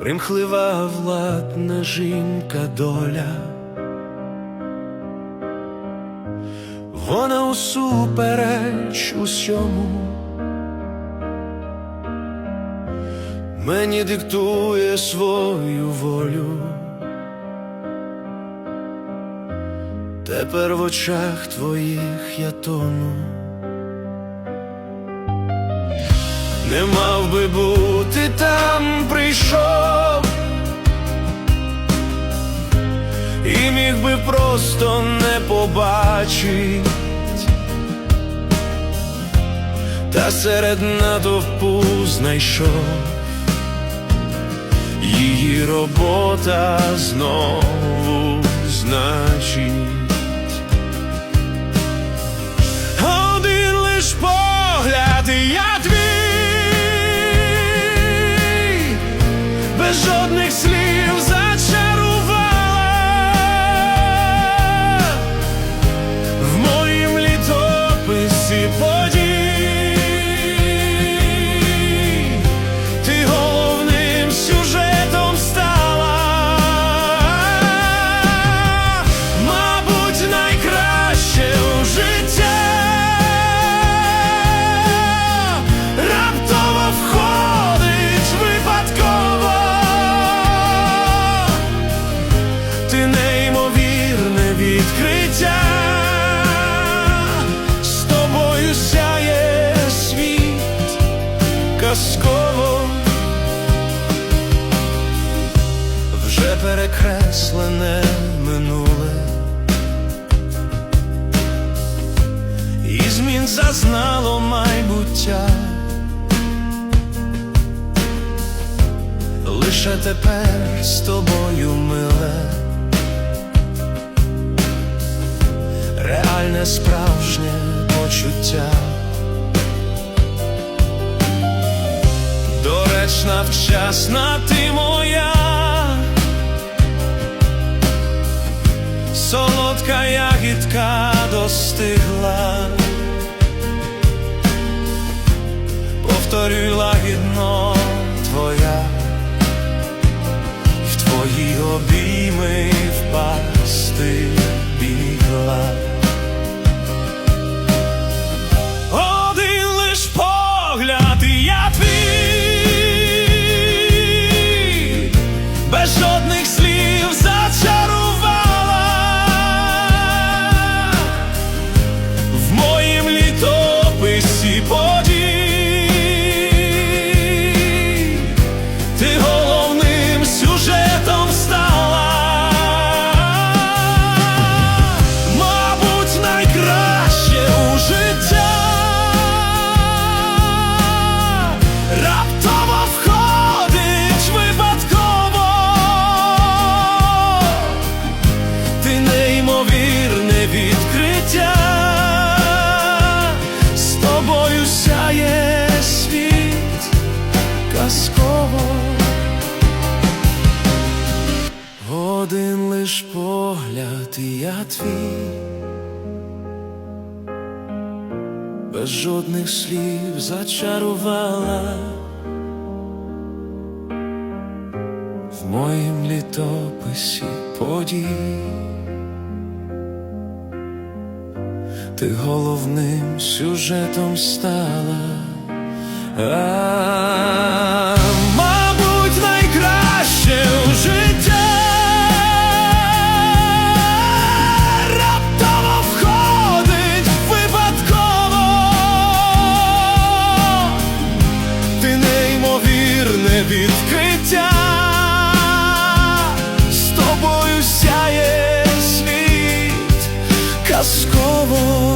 примхлива владна жінка доля. Вона усупереч усьому мені диктує свою волю. Тепер в очах твоїх я тону. Не мав би бути там, прийшов, і міг би просто не побачить, та серед натовпу знайшов. Її робота знову значить. Один лиш погляд, я жодних слів казково. вже перекреслене минуле, і змін зазнало майбуття. Лише тепер з тобою миле, реальне справжнє почуття. Доречна, вчасна ти моя, солодка ягідка достигла, повторюй лагідно твоя, в твої обійми впасти бігла. Один лиш погляд, і я твій, сяє світ казково. Один лиш погляд, і я твій, без жодних слів зачарувала в моїм літописі подій. Ти головним сюжетом стала. А, мабуть, найкраще життя раптово входить випадково. Ти неймовірне відкриття, з тобою сяє світ казково.